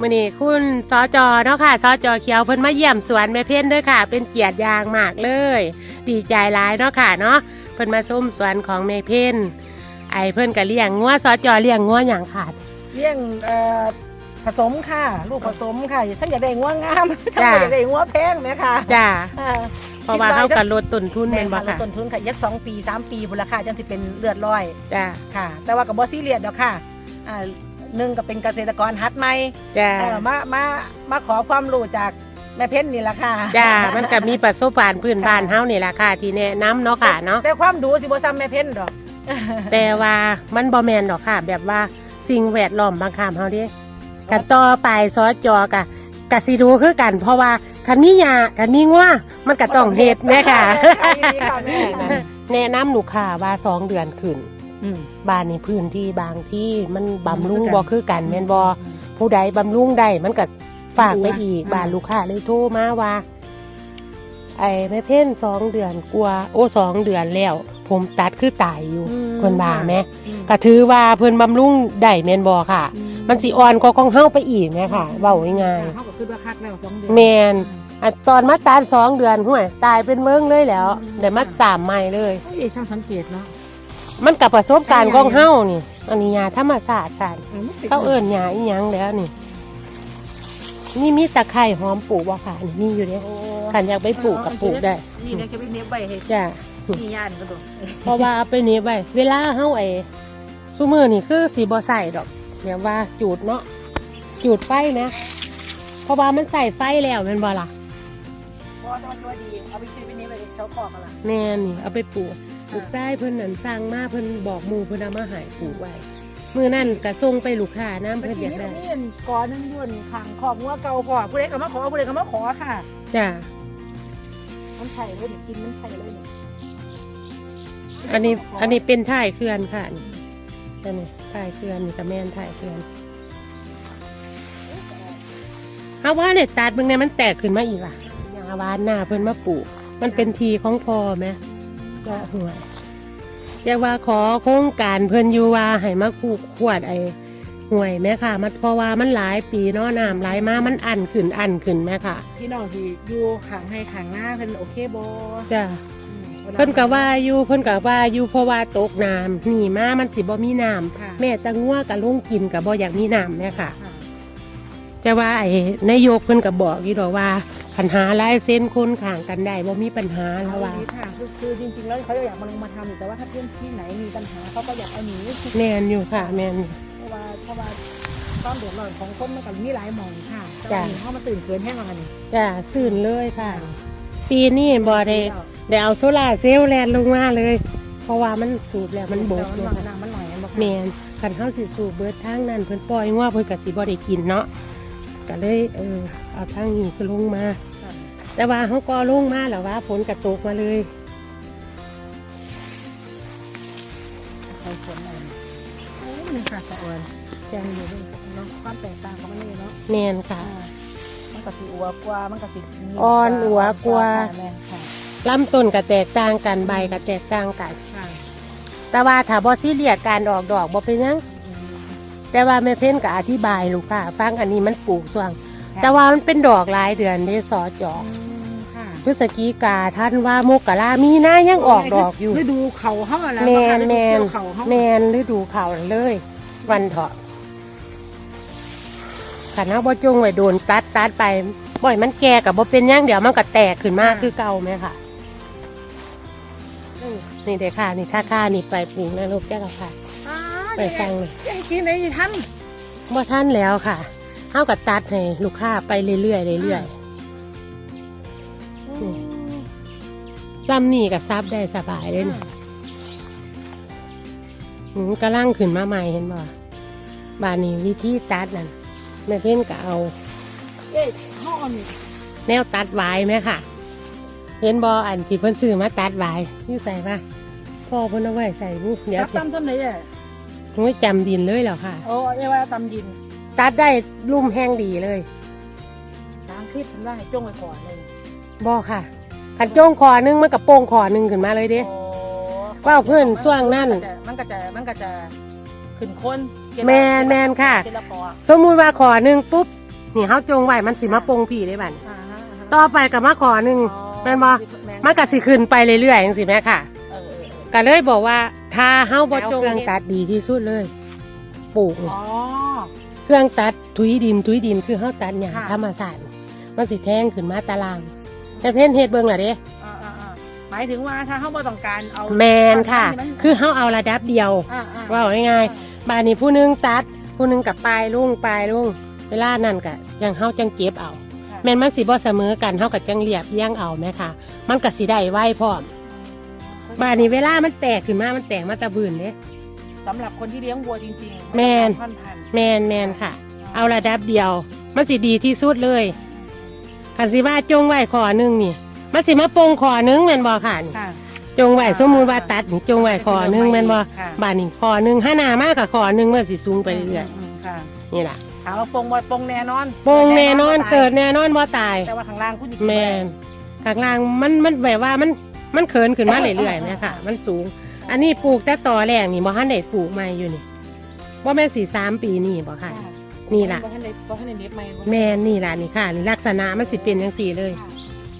มื่อนี้คุณสจเนาะค่ะสจเขียวเพิ่นมาเยี่ยมสวนแม่เพ่นเด้วยค่ะ เป็นเกียรติอย่างมากเลย ดีใจหลายเนาะค่ะเนาะเพิ่นมาส้มสวนของแม่เพ่นไอเพิ่นก็เลี้ยงงัวสจเลี้ยงงัวอย่างขาดเลี้ยงเอ่อผสมค่ะ ลูกผสมค่ะท่านอยากได้งัวงามท่านจ้ะอยากได้งัวแพงไหมค่ะจ้าอ่าเพราะว่าเขากันลดต้นทุนแม่แม่นนบ่ค่ะลดค่ะต้นทุนค่ะยักสองปีสามปีบุนราคาจังสิเป็นเลือดร้อยจ้าค่ะ แต่ว่ากับบอซีเรียสดอกค่ะอ่า หนึ่งก็เป็นเกษตรกรฮัดใหม่จ้าเออมามามาขอความรู้จากแม่เพ้นนี่แหละค่ะจ้ามันก็มีประสบการณ์พื้นบ้านเฮานี่แหละค่ะ ที่แนะนํเนาะค่ะเนาะแต่ความดูสิบ่ซ้ำแม่เพ้นดอกแต่ว่ามันบ่แมนดอกค่ะ แบบว่าสิ่งแวดล้อมบางคำเฮาเด้กันต่อไปซอจอกะกะสิดูคือกัน เพราะว่าคันมีหญ้าคันมีงัวมันก็ต้องเฮ็ดแม่ค่ะแม่ค่ะแนะนำลูกค้าว่าสองเดือนขึ้น อืมบ้านในพื้นที่บางที่มันบำรุงคือกันบ่คือกันแม่นบ่ผู้ใดบำรุงได้มันก็ฝากไปอีกอืมบ้านลูกค้าเลยโทรมาว่า ไอ้แม่เพ่นสองเดือนกว่าโอ้สองเดือนแล้ว ผมตัดคือตายอยู่เพิ่นว่าแหม่อืมก็ถือว่าเพิ่นบำรุงได้แม่นบ่ค่ะ มันสิอ่อนกว่าของเฮาไปอีกแม่ค่ะเว้าง่ายเขาก็คือว่าคักแล้วสองเดือนๆแม่นอันตอนมาตัดสองเดือนห้วยตายเป็นเมืองเลยแหล้วได้มาสามใหม่เลยเฮ้ยช่างสังเกตเนาะ มันกับประสบการณ์ของเฮานี่ อันนี้ยาธรรมศาสตร์ค่ะเออมันติดเขาเอิ้นยาอีหยังแล้วนี่ นี่มีตะไคร้หอมปลูกบ่ค่ะนี่มีอยู่เด้โอ้คันอยากไปปลูกก็ปลูกได้ นี่เนี่ยจะไปเนี้ยใบให้จ้ะนี่ย่านก็ดูเพราะว่าเอาไปหนี้ไว้เวลาเฮาไอ้ซุมื้อนี่คือสิบ่ใส่ดอกแบบว่าจูดเนาะจูดไฟนะเพราะว่ามันใส่ไฟแล้วแม่นบ่ล่ะเพราะว่ามันตัวดีเอาไปซื้อไปนี้ไปเขาขอกกันละแม่นี่เอาไปปลูกป ลูกซ้ายเพิ่นนั่นสร้างมาเพิ่นบอกหมู่เพิ่นเอามาใหายปลูกไว้มื้อนั้นก็ส่งไปลูกค้าน้ำเมื่อเพิ่นอกี้ยากนี่ได้นี่ก่อนนั่นยุ่นขังขอบงัวเก่าพอผู้ใดก็มาขอผู้ใดก็มาขอค่ะจ้ะมันไข่เลยนี่กินมันไข่เลยนี่อันนี้อันนี้เป็นท่ายเขื่อนค่ะนี่อันนี้ท่ายเขื่อนนี่ก็แม่นท่ายเขื่อนเฮาว่าเนี่ยตัดเบิ่งเนี่ยมันแตกขึ้นมาอีกอะยาวานหน้าเพิ่นมาปลูก มันเป็นทีของพอไหม ก็หัวอยากว่าขอโครงการเพิ่นอยู่ว่าให้มาคูกขวดไอ้ห่วยแม่ค่ะ มันเพราะว่ามันหลายปีเนาะน้ำไหลมามันอันขึ้นอันขึ้นแม่ค่ะพี่น้องที่อยู่ขังให้ขังหน้าเพิ่นโอเคบ่จ้ะเพิ่นก็ว่าอยู่เพิ่นก็ว่าอยู่เพราะว่าตกน้ำนี่มามันสิบ่มีน้ำค่ะแม่ตะงัวกับลุงกินกับบ่อยากมีน้ำเนี่ยค่ะ ค่ะ แต่ว่าไอ้นายกเพิ่นก็บอกอยู่ดอกว่า ปัญหาลายเส้นคนข้างกันได้บ่มีปัญหาแล้วว่าเอาดีค่ะคือคือจริงๆ แล้วเขาอยากมาลงมาทำอยู่แต่ว่าถ้าเพื่อนที่ไหนมีปัญหาเขาก็อยากเอาหนีแม่นอยู่ค่ะ แม่นเพราะว่าเพราะว่าความเดือดร้อนของคนมันก็มีหลายหมองค่ะแต่จ้ะว่านี่เขามาตื่นเกินแห้งมากันนี่จ้ะตื่นเลยค่ะ ปีนี้บ่ได้ได้เอาโซลาร์เซลล์แลนลงมาเลย เพราะว่ามันสูบแล้วมันบกมันเลยหน่อยค่ะน้ำมันหน่อยมันบอกแม่นคันเฮาสิสูบเบิดทางนั้นเพิ่นปล่อยงัวเพิ่นก็สิบ่ได้กินเนาะ ก็เลยเออเอาทางนี้คือลงมาค่ะแต่ว่าเขาก็ลงมาแล้วว่าฝนกระตกมาเลยใส่ฝนหน่อยโอ้ยมันค่ะสะออนแจงอยู่ด้วยเนาะความแตกต่างของมันเลยเนาะแมนค่ะอ่ามันก็สิอัวกว่ามันก็สิอ่อนอัวกว่า แม่นค่ะลำต้นก็แตกต่างกันใบก็แตกต่างกัน ค่ะแต่ว่าถ้าบอซีเรียสการออกดอกบ่เป็นหยังอืม แต่ว่าแม่เพ้นก็อธิบายลูกค่ะฟังอันนี้มันปลูกส่วงค่ะแต่ว่ามันเป็นดอกหลายเดือนได้สอจอกอืมค่ะพฤศจิกาท่านว่ามกรามีนายังออกดอกอยู่ฤดูเขาเฮาแล้วแมนแมนฤดูเกี่ยวเขาเฮาแมนฤดูเขาเลย วันเถาะขันเอาบ่จงไว้โดนตัดตัดไปบ่อยมันแก่กับบ่เป็นหยังเดี๋ยวมันก็แตกขึ้นมาคือเก่าไหมค่ะอืมนี่เด็กค่ะ นี่ค่าค่านี่ไปปลูกนะลูกเจ้าค่ะอ่า ไปฟังเลยยังกินได้ทันเมื่อท่านแล้วค่ะเท่ากับตัดให้ลูกค้าไปเรื่อยๆเรื่อยๆซ้ำนี่กับซับได้สบายเลยนะอืมกระลังขึ้นมาใหม่เห็นบ่บานนี้วิธีตัดนั่นแม่เพ่นก็เอาเอ๊ะห่ออ่อนนี่แนวตัดไว้ไหมค่ะ เห็นบออันที่เพิ่นซื้อมาตัดไว้นี่ใส่ปะพ่อเพิ่นเอาไว้ใส่บุเดี๋ยวรับสิตำทำไหนอะ ไม่จำดินเลยแล้วค่ะ โอ้เอ้ว่าตำยินตัดได้ลุ่มแห้งดีเลยทางคลิปผมว่าให้จงไว้ก่อนเลยบอค่ะขันโจ้งคอนึงมันกับโป่งคอนึงขึ้นมาเลยเด้ โอ้ว่าเพื่อนส่วงนั่น มันก็จะมันก็จะขึ้นคนแมนแมนค่ะ เจละกอสมมุติว่าคอนึงปุ๊บนี่เฮาจงไว้มันสิมาปงพี่ได้บัดนี้อ่าฮะอ่าฮะต่อไปก็มาขอหนึงแม่นบ่ มันก็สิขึ้นไปเรื่อยๆจังซี่แม่ค่ะ เออเออเออก็เลยบอกว่า ถ้าเฮาบ่จงเครื่องตัดดีที่สุดเลย ปลูก อ๋อ เครื่องตัดถุยดินถุยดินคือเฮาตัดหญ้าค่ะ ธรรมชาติมันสิแทงขึ้นมาตาราง แต่เพิ่นเฮ็ดเบิ่งล่ะเด้อ่าอ่าอ่าหมายถึงว่าถ้าเขาบ่ต้องการเอาแมนค่ะ คือเฮาเอาระดับเดียว อ่าอ่าว่าง่ายๆบานนี้ผู้หนึงตัด ผู้หนึงกับปลายลุงปลายลุงเวลานั่นก็ยังเฮาจังเก็บเอา ค่ะแม่นมันสิบ่เสมอกันเฮาก็จังเรียบเรียงเอาแม่ค่ะ มันก็สิได้ไวพร้อม บานนี้เวลามันแตกขึ้นมามันแตกมาแตะบืนเด้สำหรับคนที่เลี้ยงวัวจริงๆแม่นพันพันแมนแมนค่ะ เอาระดับเดียว มันสิดีที่สุดเลยคันสิว่าจงไว้ขอหนึงนี่มันสิมาปงขอหนึงแม่นบ่ค่ะนี่ค่ะจงไว้สมมุติว่าตัดนี่จงไว้ขอหนึงแม่นบ่ค่ะบานนี้ขอหนึงห้าหน้ามากกับขอหนึงมันสิสูงไปเรื่อยมค่ะๆนี่ล่ะถามว่าปงบ่ปงแน่นอนปงแน่นอนเกิดแน่นอนบ่ตาย แต่ว่าข้างล่างคุณแมนข้างล่างมันมันแบบว่ามัน มันเขินขึ้นมาเรื่อยๆแม่ค่ะ มันสูง อันนี้ปลูกแต่ต่อแรกนี่บ่ทันได้ปลูกใหม่อยู่นี่บ่แม่นสิสามปีนี่บ่ค่ะ นี่ล่ะ บ่ทันได้บ่ทันได้เน็บใหม่บ่แม่นนี่ล่ะนี่ค่ะนี่ลักษณะมันสิเป็นจังซี่เลยค่ะ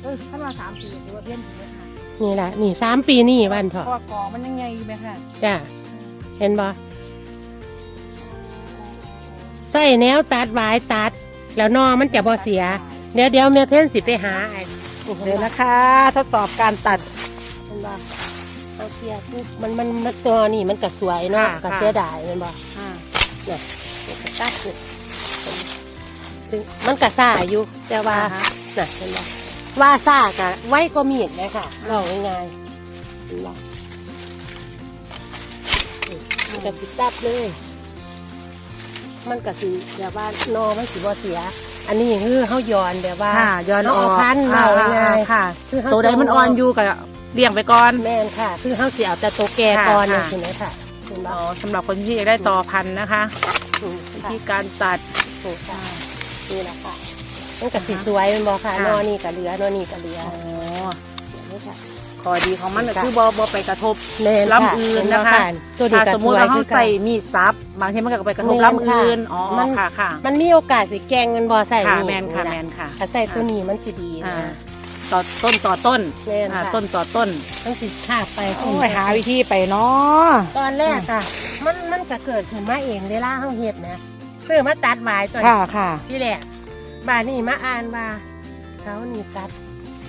เออถ้ามาสามปีถือว่าเพี้ยนถือว่าค่ะนี่ล่ะนี่สามปีนี่วันเถเพอะราะว่ากอมันยังไงไหมค่ะจ้ะเห็นบ่ใส่แนวตัดไว้ตัด แล้วนอมันจะบ่เสีย เดี๋ยวเดี๋ยวแม่เพ่นสิไปหาไอ้ เดี๋ยวนะคะ ทดสอบการตัดเห็น บ่เอาเสียปุ๊บมันมันมันตัวนี่มันก็สวยเนาะค่ะก็เสียดายเห็นบ่อ่าเนี่ยมันก็ตัดนี่ถึงมันก็ซ่าอยู่แต่ว่า อ่าฮะ น่ะเห็นบ่ว่าซ่าก็ไว้ก็มีดเลยค่ะเราง่ายๆเห็นบ่นี่มันก็สิตัดเลย มันก็สิแบบว่านอมันสิบ่เสีย อันนี้คือเฮาย้อนแบบว่าค่ะย้อนออกเอาพันธุ์อ่เอาง่ายค่ะ คือเฮาตัวใดมันอ่อนอยู่กับ เลี้ยงไปก่อน แม่นค่ะ คือเฮาสิเอาแต่ตัวแก่ก่อนค่ะนี่ใช่ไหมค่ะเห็นบ่อ๋อสำหรับคนที่อยากได้ต่อพันธุ์นะคะอืมวิค่ะธีการตัด ถูกค่ะนี่แหละค่ะมันก็สิสวยแมันบ่ค่ะค่ะ นอนี่ก็เหลือนอนี่ก็เหลืออ๋ออย่างนี้ค่ะ ข้อดีของมันก็ค่ะ คือบอบอไปกระทบ แม่นลำอื่นนะคะตัวนี้ถ้าก็สมสมติวยว่าคืเขาอกัใส่น มีดซับบางทีมันก็ไปกระทบแม่นลำอื่นค่ะอ๋อมัน ค่ะค่ะมันมีโอกาสสิแกงเงินบ่ใส่ค่ะนี่แมนค่ะแมนี่นล่ค่ะ ถ้าใส่ตัวนี้มันสิดีอ่า นะ ต่อต้นต่อต้นแม่นอ่าค่ะ ต้นต่อต้น มันสิขาดไปโอ้ยหาวิธีไปเนาะตอนแรกค่ะ มันมันก็เกิดขึ้นมาเองเวลาเฮาเฮ็ดนะซื้อมาตัดไว้ตอนค่ะค่ะที่แรกบ้านนี้มาอ่านว่าเขานี่ตัด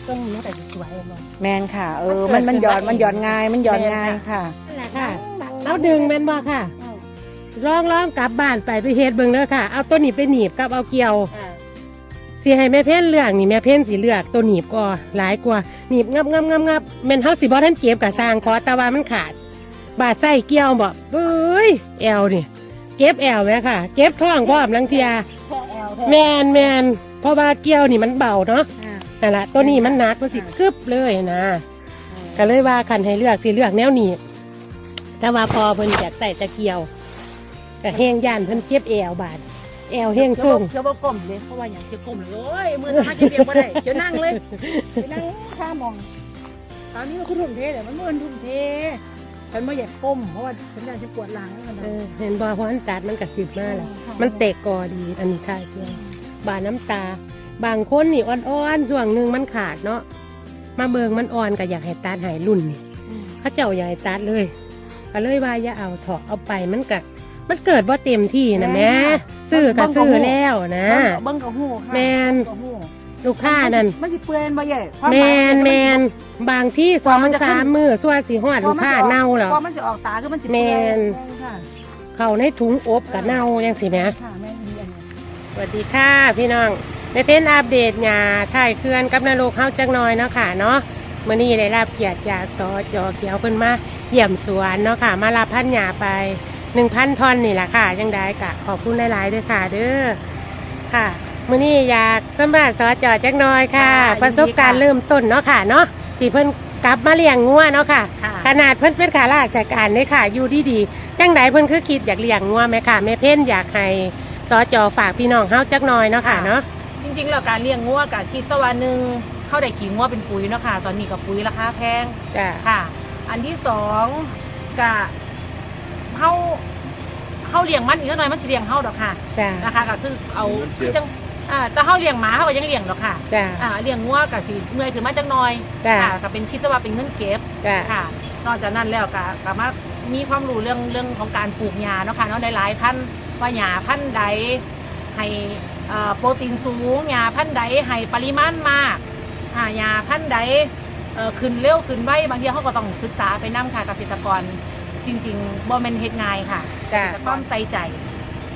ต้นนี้มันก็สิสวยบ่ แมนค่ะ เออ มัมันนเกิดมันหย่อนขึ้นมาเองมันหย่อนง่ายมันหย่อนแม่นง่ายค่ะค่ะนั่นแหละค่ะ เอาดึงแม่นบ่ค่ะลองลองกลับบ้านไปไปเฮ็ดเบิ่งเด้อค่ะ เอาตัวหนีบไปหนีบกับเอาเกี่ยว สิให้แม่เพ่นเลือกนี่แม่เพ่นสิเลือกตัวหนีบก็หลายกว่าหนีบงับงับงับงับแม่นเฮาสิบ่ทันเก็บกับสร้างขอแต่ว่ามันขาด บาดไส้เกี่ยวบ่เอ้ยแอวนี่เก็บแอวแม่ค่ะ เก็บท้องพร้อมลังเทียแมนแมนเพราะว่าเกี่ยวนี่มันเบาเนาะนั่นละตัวนี้มันหนักมันสิกึบเลยนะก็เลยว่าคันให้เลือกสิเลือกแนวหนีบแต่ว่าพอเพิ่นอยากใส่ตะเกียวก็แห้งย่านเพิ่นเก็บแอวบาด แอวแห้งส่งเจ้าบ่ก้มเลยเพราะว่าอย่างจะก้มเลยโอ้ยมือทำไมจะเรียกบ่ได้เดี๋ยวนั่งเลยเดี๋ยวนั่งข้ามองตอนนี้มันคือทุ่มเทแต่มันเมื่อนทุ่มเทฉันไม่อยากก้มเพราะว่าฉันอยากจะปวดหลังมันเออเห็นบ่เพราะมันตัดมันก็สิบมาแล้วมันเตะกอดีอันนี้ค่ะเกียวบาดน้ำตา บางคนนี่อ่อนๆช่วงหนึงมันขาดเนาะมาเบิงมันอ่อนก็อยากให้ตัดให้รุ่นนี่เขาเจ้าใหญ่ตัดเลยก็เลยว่าอย่าเอาถอกเอาไปมันก็มันเกิดว่าเต็มที่นะแม่ ซื้อก็ซื้อแล้วนะ เบิ้งกับหูค่ะแมน เบิ่งกับหูลูกค้านั่นมันสิเปื่อยบ่ใหญ่แมนแมนบางที่สองสามมือส่วนสีหอดลูกค้าเน่าแล้ว พอมันจะออกตาคือมันสิแม่น ค่ะเขาในถุงอบกับเน่ายังสิแม่ค่ะแม่นดีอันนี้สวัสดีค่ะพี่น้องในเพนอัปเดตหยาถ่ายเคลื่อนกับนาโลกเฮาจักหน้อยเนาะค่ะเนาะมื่อนี้ได้รับเกียรติจากสจเขียวเพิ่นมาเยี่ยมสวนเนาะค่ะ มารับพันหยาไป หนึ่งพันทอนนี่แหละค่ะ ยังได้กะขอบคุณหลายๆด้วยค่ะ เด้อค่ะมื่อนี้อยากสัมภาษณ์สจจักหน้อยค่ะประสบการณ์เริ่มต้นเนาะค่ะเนาะที่เพิ่นกลับมาเลี้ยงงัวเนาะค่ะ ค่ะ ขนาดเพิ่นเป็นข้าราชการเลยค่ะ อยู่ดีๆจังใดเพิ่นคือคิดอยากเลี้ยงงัวไหมค่ะแม่เพ่นอยากให้สจฝากพี่น้องเฮาจักหน่อยเนาะค่ะเนาะ จริงๆแล้วการเลี้ยงงัวกับคิดตะวันหนึ่งเข้าได้ขี่งัวเป็นปุ๋ยเนาะค่ะ ตอนนี้กับปุ๋ยราคาแพงจ้ะ ค่ะ อันที่สองกะ เฮาเฮาเลี้ยงมันอีกหน่อยมันจะเลี้ยงเฮาดอกค่ะจ้ะนะคะก็คือเอาคือจังอ่าแต่เฮาเลี้ยงหมาเฮาก็ยังเลี้ยงดอกค่ะจ้า อ่าเลี้ยงงัวก็สิเมื่อยถึงมาจักหน่อยจ้าค่ะก็เป็นคิดซะว่าเป็นเงินเก็บ จ้า ค่ะนอกจากนั้นแล้วก็ก็มามีความรู้เรื่องเรื่องของการปลูกหญ้าเนาะค่ะเนาะได้หลายพันธุ์ว่าหญ้าพันธุ์ใดให้เอ่อโปรตีนสูงหญ้าพันธุ์ใดให้ปริมาณมากอ่าหญ้าพันธุ์ใดเอ่อขึ้นเร็วขึ้นไวบางทีเขาก็ต้องศึกษาไปนํค่ะเกษตรกร จริงๆบ่แม่นเฮ็ดง่ายค่ะจ้าแต่ความใส่ใจ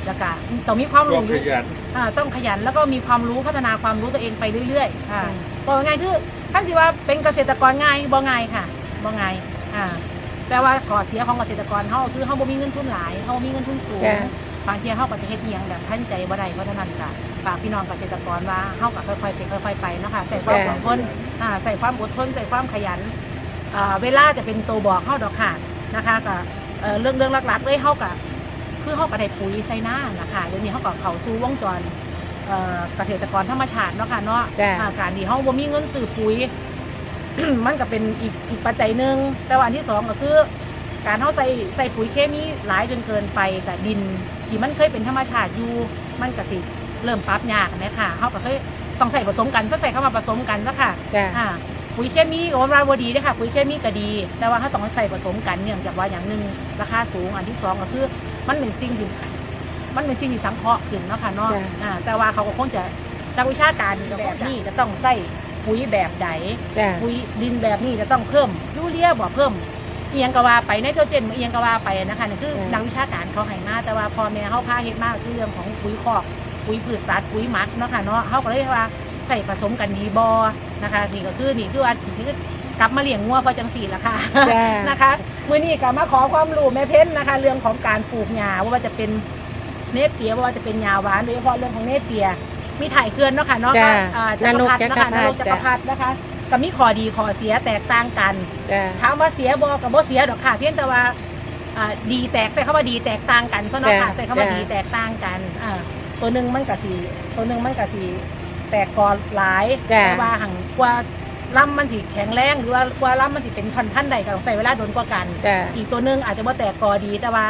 แล้วก็ต้องมีความก็รู้ขยัน อ่าต้องขยันแล้วก็มีความรู้พัฒนาความรู้ตัวเองไปเรื่อยๆค่ะบอกง่ายๆคือท่านสิว่าเป็นเกษตรกรง่ายบ่ง่ายค่ะบ่ง่ายอ่าแต่ว่าข้อเสียของเกษตรกรเฮาคือเฮาบ่มีเงินทุนหลายเฮามีเงินทุนสูง จ้ะ บางทีเฮาก็จะเฮ็ดเอียงแบบทันใจบ่ได้เพราะฉะนั้นก็ฝากพี่น้องเกษตรกรว่าเฮาก็ค่อยๆเป็นค่อย ๆ ไปเนาะคะใส่ความอดทนอ่าใส่ความอดทนใส่ความขยันอ่าเวลาจะเป็นตัวบอกเฮาดอกค่ะ นะคะก็เอ่อเรื่องเรื่องหลักๆเลยเฮาก็คือเขาก็ได้ปุ๋ยใส่หน้านะคะเดี๋ยวนี้เขาก็เขาสู่วงจรเอ่อเกษตรกรธรรมชาติเนาะค่ะเนาะจ้ะอ่าการที่เขาบ่มีเงินซื้อปุ๋ย มันก็เป็นอีกอีกปัจจัยหนึ่งแต่ว่าอันที่สองก็คือ การเขาใส่ใส่ปุ๋ยเคมีหลายจนเกินไปกับดินที่มันเคยเป็นธรรมชาติอยู่มันก็สิเริ่มปรับยากนะค่ะเขาก็เคยต้องใส่ผสมกันซะใส่เข้ามาผสมกันซะค่ะจ้าอ่า ปุ๋ยเคมีโอ้ราบดีเด้อค่ะปุ๋ยเคมีก็ดี แต่ว่าถ้าต้องใส่ผสมกันเนี่ยจากว่าอย่างหนึ่งราคาสูงอันที่สองก็คือมันเป็นสิ่งที่มันเป็นสิ่งที่สังเคราะห์ขึ้นเนาะค่ะเนาะจ้ะอ่าแต่ว่าเขาก็คงจะนักวิชาการแบบนี้จะต้องใส่ปุ๋ยแบบใดจ้าปุ๋ยดินแบบนี้จะต้องเพิ่มยูเรียบ่เพิ่มเอียงก็ว่าไปไนโตรเจนเอียงก็ว่าไปนะคะนี่คือนักวิชาการเขาให้มาแต่ว่าพอแม่เขาพาเฮ็ดมากคือเรื่องของปุ๋ยคอกปุ๋ยพืชสัตว์ปุ๋ยหมักเนาะค่ะเนาะเขาก็เลยว่าใส่ผสมกันดีบอ นะคะ นี่ก็คือนี่คือว่านี่คือกลับมาเลี้ยงงัวเพอจังสี่ละค่ะจ้านะคะมื่อนี้ก็มาขอความรู้แม่เพ้นนะคะ เรื่องของการปลูกหญ้าว่าจะเป็นเนปเปียว่าจะเป็นหญ้าหวานโดยเฉพาะเรื่องของเนปเปีย มีถ่ายเคลื่อนเนาะค่ะเนาะจ้ะก็อ่าจักรพรรดิ นะคะนนรรกกจัจักกรรพพรรรรดิดินะคะก็มีข้อดีข้อเสียแตกต่างกัน จ้าถามว่าเสียบอกกับบ่เสียดอกค่ะ เพียงแต่ว่าอ่าดีแตกใส่คำว่าดีแตกต่างกันก็เนาะค่ะจ้ะใส่คำว่าจ้ะ ดีแตกต่างกันอ่าตัวหนึ่งมันกับสีตัวหนึ่งมันกับสี แตกกอหลายจ้ะ แต่ว่าหังกว่าลำมันสีแข็งแรงหรือว่ากว่าลำมันสีเป็นพันพันๆใดก็ต้องใส่เวลาโดนกว่ากัน จ้าอีกตัวหนึ่งอาจจะว่าแตกกอดีแต่ว่า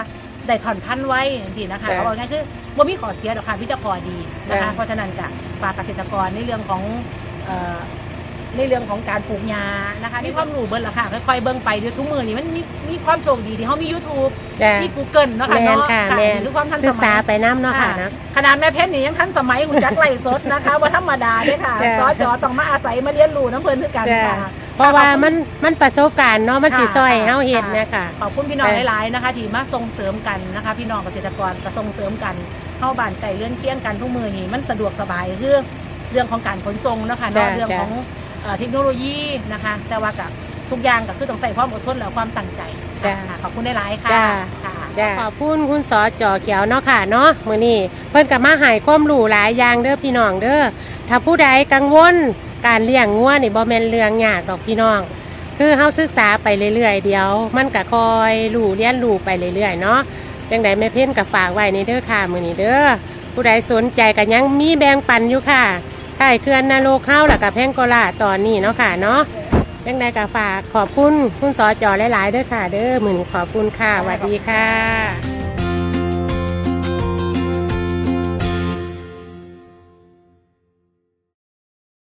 ได้ถอนพันไว้จริงๆนะคะจ้ะเอาง่ายๆคือบ่มีขอเสียดอกค่ะพี่จะขอดีนะคะจ้ะเพราะฉะนั้นก็ฝากเกษตรกรในเรื่องของเอ่อ ในเรื่องของการปลูกยานะคะมีความรู้เบิ้ลละค่ะค่อยๆเบิ้งไปเดี๋ยวทุกมือนี่มันมีมีความโชคดีที่เขามี YouTube จ้ามี Google เนาะค่ะแม่นเนาะค่ะค่ะแม่น หรือความทันสศึกมัษาย ไปน้ำเนาะค่ะค่ะนะขนาดแม่เพชรนี่ยังทันสมัยหุ่นจักไล่สดนะคะว่าธรรมดาเด้อค่ะจ้ะ ซอจอต้องมาอาศัยมาเรียนรู้น้ำเพลินคือกันจ้ะค่ะ เพราะว่ามันมันประสบการณ์เนาะมันสิซอยให้เฮาเฮ็ดค่ะเนี่ยค่ะ ขอบคุณพี่น้องเออหลายๆนะคะที่มาส่งเสริมกันนะคะ พี่น้องเกษตรกรก็ส่งเสริมกันเข้าบ้านไก่เลื่อนเคียงกันทุกมือนี่มันสะดวกสบายเรื่องเรื่องของการขนส่งเนาะคะเนาะจ้ะเรื่องของ เอ่อเทคโนโลยีนะคะ แต่ว่ากับทุกอย่างก็คือต้องใส่ความอดทนและความตั้งใจจ้ะค่ะขอบคุณหลายๆค่ะจ้ะ ค่ะ จ้าขอบคุณคุณสอจอเขียวเนาะค่ะเนาะมื้อนี้เพิ่นก็มาให้ความรู้หลายอย่างเด้อพี่น้องเด้อถ้าผู้ใดกังวลการเลี้ยงงัวนี่บ่แม่นเรื่องยากดอกพี่น้อง คือเฮาศึกษาไปเรื่อยๆเดี๋ยว มันก็คอยรู้เรียนรู้ไปเรื่อยๆเนาะจังใดแม่เพ่นก็ฝากไว้ในเด้อค่ะมื้อนี้เด้อผู้ใดสนใจก็ยังมีแบ่งปันอยู่ค่ะ ค่เคลื่อนนาโลกเฮาแล้วก็แพงโกลาตอนนี้เนาะค่ะเนาะจังไดก็ฝากขอบคุณคุณสอจอหลายๆด้วยค่ะ เด้อมื้อนขอบคุณค่ะสวัสดีค่ะ